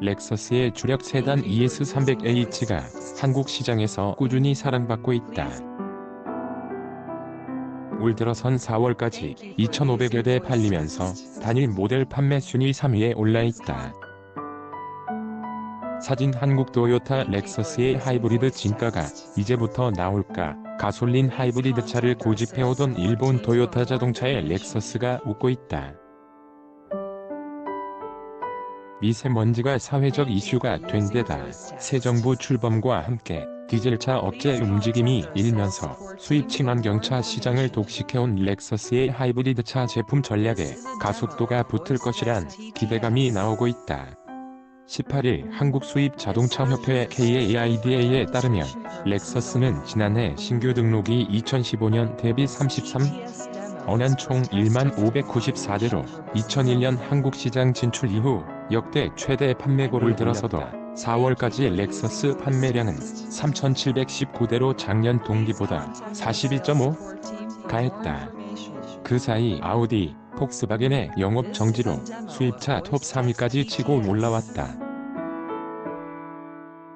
렉서스의 주력 세단 ES300H가 한국 시장에서 꾸준히 사랑받고 있다. 올 들어선 4월까지 2,500여 대 팔리면서 단일 모델 판매 순위 3위에 올라 있다. 사진 한국 도요타 렉서스의 하이브리드 진가가 이제부터 나올까 가솔린 하이브리드 차를 고집해오던 일본 도요타 자동차의 렉서스가 웃고 있다. 미세먼지가 사회적 이슈가 된 데다 새 정부 출범과 함께 디젤차 업체 움직임이 일면서 수입 친환경차 시장을 독식해온 렉서스의 하이브리드차 제품 전략에 가속도가 붙을 것이란 기대감이 나오고 있다. 18일 한국 수입 자동차 협회 KAIDA에 따르면 렉서스는 지난해 신규 등록이 2015년 대비 33, 언한 총 1만 594대로 2001년 한국 시장 진출 이후 역대 최대 판매고를 들어서도 4월까지 렉서스 판매량은 3,719대로 작년 동기보다 42.5 가했다. 그 사이 아우디, 폭스바겐의 영업 정지로 수입차 톱 3위까지 치고 올라왔다.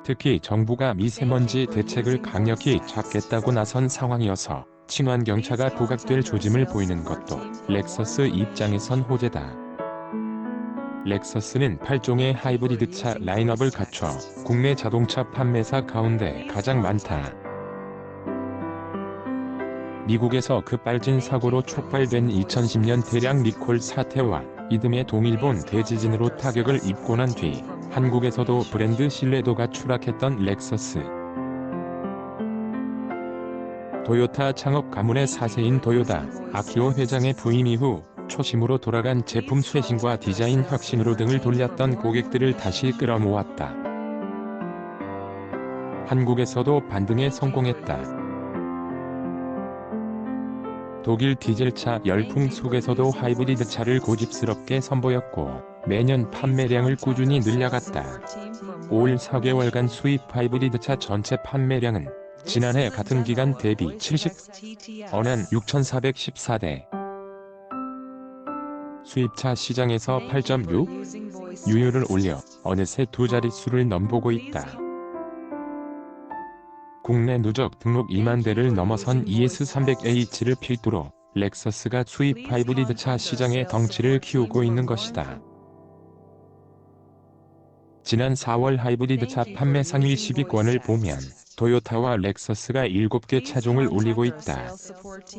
특히 정부가 미세먼지 대책을 강력히 잡겠다고 나선 상황이어서 친환경차가 부각될 조짐을 보이는 것도 렉서스 입장에선 호재다. 렉서스는 8종의 하이브리드 차 라인업을 갖춰 국내 자동차 판매사 가운데 가장 많다. 미국에서 급발진 사고로 촉발된 2010년 대량 리콜 사태와 이듬해 동일본 대지진으로 타격을 입고 난 뒤 한국에서도 브랜드 신뢰도가 추락했던 렉서스. 도요타 창업 가문의 사세인 도요다 아키오 회장의 부임 이후 초심으로 돌아간 제품 쇄신과 디자인 혁신으로 등을 돌렸던 고객들을 다시 끌어모았다. 한국에서도 반등에 성공했다. 독일 디젤차 열풍 속에서도 하이브리드 차를 고집스럽게 선보였고 매년 판매량을 꾸준히 늘려갔다. 올 4개월간 수입 하이브리드 차 전체 판매량은 지난해 같은 기간 대비 70, 언한 6,414대. 수입차 시장에서 8.6 유효를 올려 어느새 두 자릿수를 넘보고 있다. 국내 누적 등록 2만 대를 넘어선 ES300H를 필두로 렉서스가 수입 하이브리드 차 시장의 덩치를 키우고 있는 것이다. 지난 4월 하이브리드 차 판매 상위 10위권을 보면 도요타와 렉서스가 7개 차종을 올리고 있다.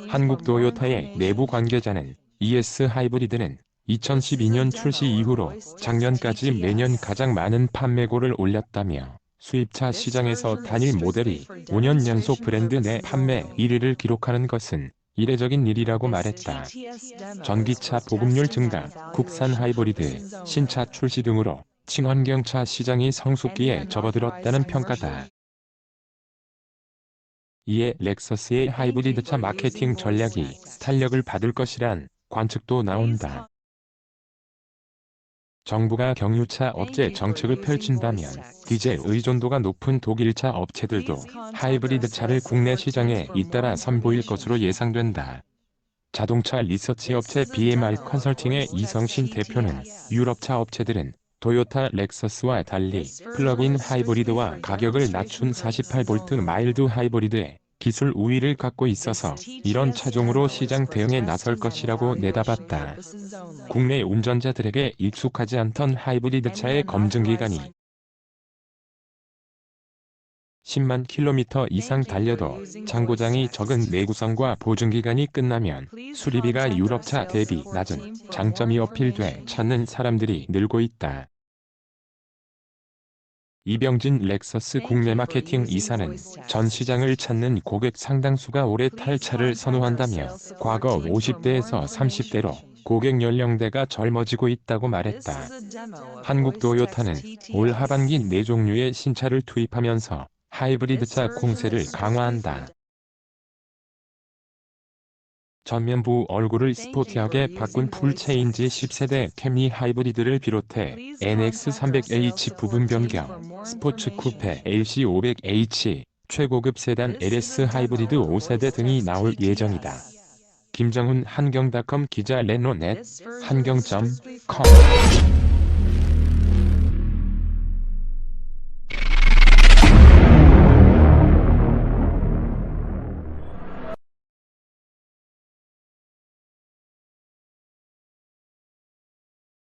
한국 도요타의 내부 관계자는 ES 하이브리드는 2012년 출시 이후로 작년까지 매년 가장 많은 판매고를 올렸다며 수입차 시장에서 단일 모델이 5년 연속 브랜드 내 판매 1위를 기록하는 것은 이례적인 일이라고 말했다. 전기차 보급률 증가, 국산 하이브리드, 신차 출시 등으로 친환경차 시장이 성숙기에 접어들었다는 평가다. 이에 렉서스의 하이브리드차 마케팅 전략이 탄력을 받을 것이란 관측도 나온다. 정부가 경유차 업체 정책을 펼친다면 디젤 의존도가 높은 독일차 업체들도 하이브리드 차를 국내 시장에 잇따라 선보일 것으로 예상된다. 자동차 리서치 업체 BMR 컨설팅의 이성신 대표는 유럽차 업체들은 도요타 렉서스와 달리 플러그인 하이브리드와 가격을 낮춘 48V 마일드 하이브리드에 기술 우위를 갖고 있어서 이런 차종으로 시장 대응에 나설 것이라고 내다봤다. 국내 운전자들에게 익숙하지 않던 하이브리드 차의 검증 기간이 10만 킬로미터 이상 달려도 장고장이 적은 내구성과 보증기간이 끝나면 수리비가 유럽차 대비 낮은 장점이 어필돼 찾는 사람들이 늘고 있다. 이병진 렉서스 국내 마케팅 이사는 전 시장을 찾는 고객 상당수가 올해 탈차를 선호한다며 과거 50대에서 30대로 고객 연령대가 젊어지고 있다고 말했다. 한국 도요타는 올 하반기 4종류의 신차를 투입하면서 하이브리드차 공세를 강화한다. 전면부 얼굴을 스포티하게 바꾼 풀체인지 10세대 캠리 하이브리드를 비롯해 NX300H 부분 변경, 스포츠 쿠페 LC500H, 최고급 세단 LS 하이브리드 5세대 등이 나올 예정이다. 김정훈 한경닷컴 기자 레노넷 한경.com